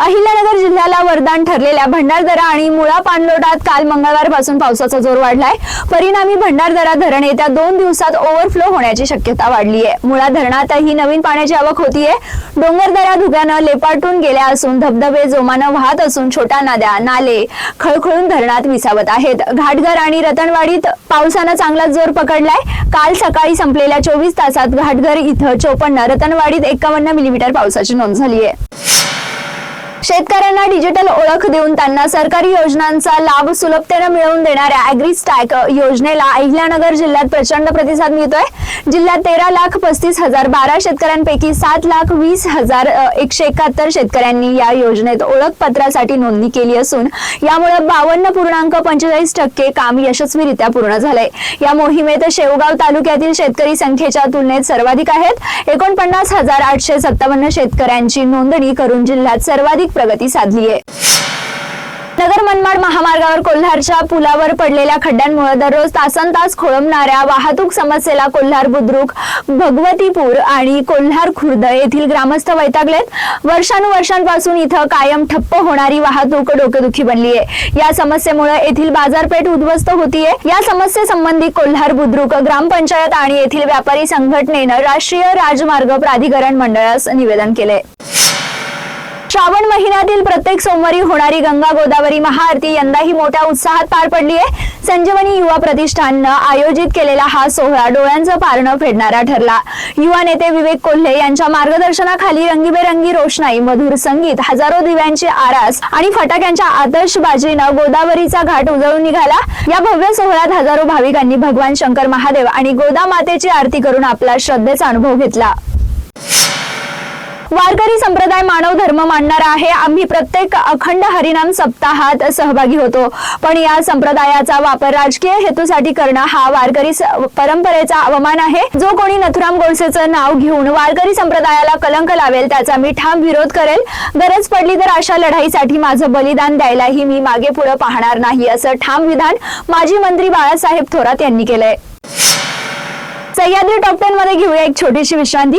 अहिल्यानगर जिल्ह्याला वरदान ठरलेल्या भंडारदरा आणि मुळा पाणलोटात काल मंगळवारपासून पावसाचा जोर वाढलाय. परिणामी भंडारदरा धरण येत्या दोन दिवसात ओव्हरफ्लो होण्याची शक्यता वाढली आहे. मुळा धरणातही नवीन पाण्याची आवक होतीये. डोंगरदरा धुक्यानं लेपाटून गेल्या असून धबधबे जोमानं वाहत असून छोट्या नद्या नाले खळखळून धरणात विसावत आहेत. घाटघर आणि रतनवाडीत पावसानं चांगला जोर पकडलाय. काल सकाळी संपलेल्या चोवीस तासात घाटघर इथं चोपन्न रतनवाडीत एकावन्न मिलीमीटर पावसाची नोंद झाली आहे शेतकऱ्यांना डिजिटल ओळख देऊन त्यांना सरकारी योजनांचा लाभ सुलभतेने मिळवून देणाऱ्या अॅग्रीस्टॅक योजनेला अहिल्यानगर जिल्ह्यात प्रचंड प्रतिसाद मिळतोय. जिल्ह्यात तेरा लाख पस्तीस हजार बारा शेतकऱ्यांपैकी सात लाख वीस हजार एकशे एकाहत्तर शेतकऱ्यांनी या योजनेत ओळखपत्रासाठी नोंदणी केली असून यामुळे बावन्न पूर्णांक पंचेचाळीस टक्के काम यशस्वीरित्या पूर्ण झालंय. या मोहिमेत शेवगाव तालुक्यातील शेतकरी संख्येच्या तुलनेत सर्वाधिक आहेत. एकोणपन्नास हजार आठशे सत्तावन्न शेतकऱ्यांची नोंदणी करून जिल्ह्यात सर्वाधिक प्रगती साधली आहे नगर मनमाड महामार्गावर कोल्हारच्या पुलावर पडलेल्या खड्ड्यांमुळे दररोज तासन तास खोळंबणाऱ्या वाहतूक समस्येला कोल्हार बुद्रुक भगवतीपूर आणि कोल्हार खुर्द येथील ग्रामस्थ वैतागलेत. वर्षानुवर्षांपासून इथं कायम ठप्प होणारी वाहतूक डोकेदुखी बनली आहे या समस्येमुळे येथील बाजारपेठ उद्ध्वस्त होतीये. या समस्येसंबंधी कोल्हार बुद्रुक ग्रामपंचायत आणि येथील व्यापारी संघटनेनं राष्ट्रीय राजमार्ग प्राधिकरण मंडळास निवेदन केले श्रावण महिन्यातील प्रत्येक सोमवारी होणारी गंगा गोदावरी महाआरती यंदाही मोठ्या उत्साहात पार पडली आहे. संजीवनी युवा प्रतिष्ठाननं आयोजित केलेला हा सोहळा डोळ्यांचं पारणं फेडणारा ठरला. युवा नेते विवेक कोल्हे यांच्या मार्गदर्शनाखाली रंगीबेरंगी रोषणाई मधुर संगीत हजारो दिव्यांची आरास आणि फटाक्यांच्या आतषबाजीनं गोदावरीचा घाट उजळून निघाला. या भव्य सोहळ्यात हजारो भाविकांनी भगवान शंकर महादेव आणि गोदा मातेची आरती करून आपला श्रद्धेचा अनुभव घेतला. वारकरी संप्रदाय मानव धर्म मानणारा आहे. आम्ही प्रत्येक अखंड हरिनाम सप्ताहात सहभागी होतो. पण या संप्रदायाचा वापर राजकीय हेतूसाठी करणं हा वारकरी परंपरेचा अवमान आहे. जो कोणी नथुराम गोडसेचं नाव घेऊन वारकरी संप्रदायाला कलंक लावेल त्याचा मी ठाम विरोध करेल. गरज पडली तर अशा लढाईसाठी माझं बलिदान द्यायलाही मी मागे पुढे पाहणार नाही असं ठाम विधान माजी मंत्री बाळासाहेब थोरात यांनी केलंय. सह्याद्री टॉप टेन मध्ये घेऊया एक छोटीशी विश्रांती.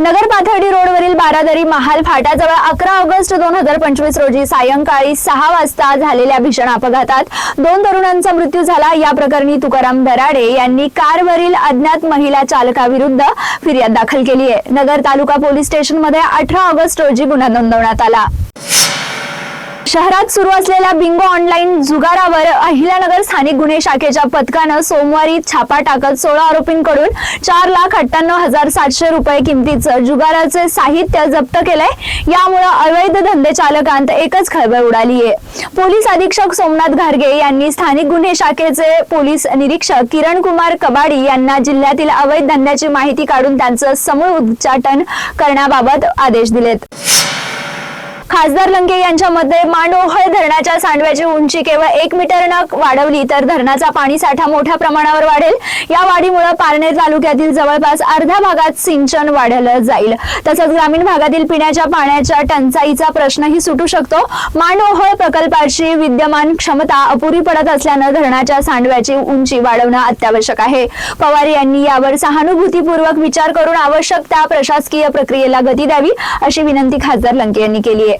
नगर पाथर्डी रोडवरील बारादरी महाल फाट्याजवळ अकरा ऑगस्ट दोन हजार पंचवीस रोजी सायंकाळी सहा वाजता झालेल्या भीषण अपघातात दोन तरुणांचा मृत्यू झाला. या प्रकरणी तुकाराम दराडे यांनी कारवरील अज्ञात महिला चालकाविरुद्ध फिर्याद दाखल केली आहे. नगर तालुका पोलीस स्टेशनमध्ये अठरा ऑगस्ट रोजी गुन्हा नोंदवण्यात आला. शहरात सुरू असलेल्या बिंगो ऑनलाईन जुगारावर अहिल्यानगर स्थानिक गुन्हे शाखेच्या पथकानं सोमवारी छापा टाकत सोळा आरोपींकडून चार लाख अठ्ठ्याण्णव हजार सातशे रुपये किमतीचं जुगाराचे साहित्य जप्त केलंय. यामुळे अवैध धंदे चालकांत एकच खळबळ उडाली आहे पोलीस अधीक्षक सोमनाथ घारगे यांनी स्थानिक गुन्हे शाखेचे पोलीस निरीक्षक किरण कुमार कबाडी यांना जिल्ह्यातील अवैध धंद्याची माहिती काढून त्यांचं समूळ उच्चाटन करण्याबाबत आदेश दिलेत. खासदार लंके यांच्या मते मांडोहळ धरणाच्या सांडव्याची उंची केवळ एक मीटरनं वाढवली तर धरणाचा पाणी साठा मोठ्या प्रमाणावर वाढेल. या वाढीमुळे पारनेर तालुक्यातील जवळपास अर्ध्या भागात सिंचन वाढलं जाईल. तसंच ग्रामीण भागातील पिण्याच्या पाण्याच्या टंचाईचा प्रश्नही सुटू शकतो. मांडोहळ प्रकल्पाची विद्यमान क्षमता अपुरी पडत असल्यानं धरणाच्या सांडव्याची उंची वाढवणं अत्यावश्यक आहे. पवार यांनी यावर सहानुभूतीपूर्वक विचार करून आवश्यक त्या प्रशासकीय प्रक्रियेला गती द्यावी अशी विनंती खासदार लंके यांनी केली आहे.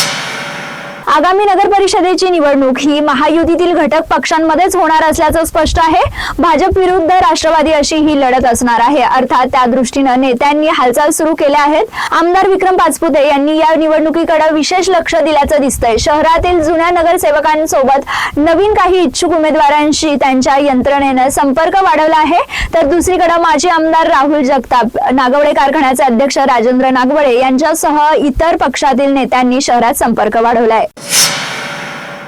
आगामी नगर परिषदेची निवडणूक ही महायुतीतील घटक पक्षांमध्येच होणार असल्याचं स्पष्ट आहे. भाजप विरुद्ध राष्ट्रवादी अशी ही लढत असणार आहे. अर्थात त्या दृष्टीनं नेत्यांनी हालचाल सुरू केल्या आहेत. आमदार विक्रम पाचपुते यांनी या निवडणुकीकडे विशेष लक्ष दिल्याचं दिसतंय. शहरातील जुन्या नगरसेवकांसोबत नवीन काही इच्छुक उमेदवारांशी त्यांच्या यंत्रणेनं संपर्क वाढवला आहे. तर दुसरीकडे माजी आमदार राहुल जगताप नागवडे कारखान्याचे अध्यक्ष राजेंद्र नागवडे यांच्यासह इतर पक्षातील नेत्यांनी शहरात संपर्क वाढवलाय.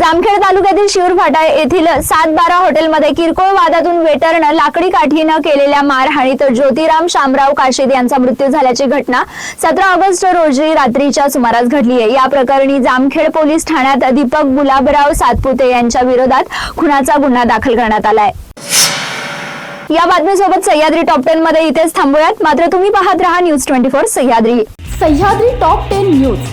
जामखेड तालुक्यातील शिवरफाटा येथील सात बारा हॉटेलमध्ये किरकोळ वादातून वेटरनं लाकडी काठीनं केलेल्या मारहाणीत ज्योतिराम शामराव काशीद यांचा मृत्यू झाल्याची घटना सतरा ऑगस्ट रोजी रात्रीच्या सुमारास घडली आहे. या प्रकरणी जामखेड पोलीस ठाण्यात दीपक गुलाबराव सातपुते यांच्या विरोधात खुनाचा गुन्हा दाखल करण्यात आलाय या बातमीसोबत सह्याद्री टॉप टेन मध्ये इथेच थांबूयात. मात्र तुम्ही पाहत रहा news twenty four Sahyadri. Sahyadri top ten news.